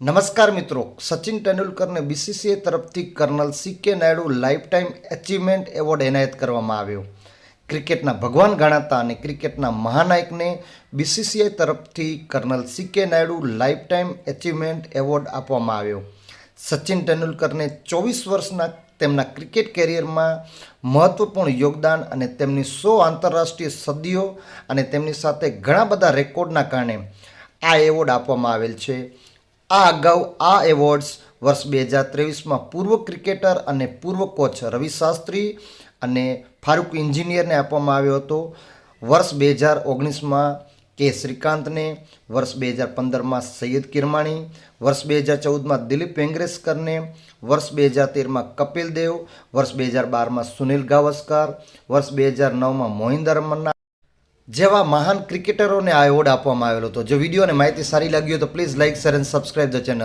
નમસ્કાર મિત્રો, સચિન તેંડુલકરને બીસીસીઆઈ તરફથી colonel C K Naidu lifetime achievement award એનાયત કરવામાં આવ્યો. ક્રિકેટના ભગવાન ગણાતા અને ક્રિકેટના મહાનાયકને બીસીસીઆઈ તરફથી colonel C K Naidu lifetime achievement award આપવામાં આવ્યો. સચિન તેંડુલકરને ચોવીસ વર્ષના તેમના ક્રિકેટ કેરિયરમાં મહત્વપૂર્ણ યોગદાન અને તેમની સો આંતરરાષ્ટ્રીય સદીઓ અને તેમની સાથે ઘણા બધા રેકોર્ડના કારણે આ એવોર્ડ આપવામાં આવેલ છે. આ અગાઉ આ એવોર્ડ્સ વર્ષ બે હજાર ત્રેવીસમાં પૂર્વ ક્રિકેટર અને પૂર્વ કોચ રવિ શાસ્ત્રી અને ફારૂક એન્જિનિયરને આપવામાં આવ્યો હતો. વર્ષ બે હજાર ઓગણીસમાં કે. શ્રીકાંતને, વર્ષ બે હજાર પંદરમાં સૈયદ કિરમાણી, વર્ષ બે હજાર ચૌદમાં દિલીપ વેંગરેસ્કરને વર્ષ બે હજાર તેરમાં કપિલ દેવ, વર્ષ બે હજાર બારમાં સુનિલ ગાવસ્કર, વર્ષ બે હજાર નવમાં મોહિન્દર રમન્ના જેવા મહાન ક્રિકેટરોને આ એવોર્ડ આપવામાં આવેલો હતો. જો વીડિયો અને માહિતી સારી લાગી હોય તો please like share and subscribe the channel.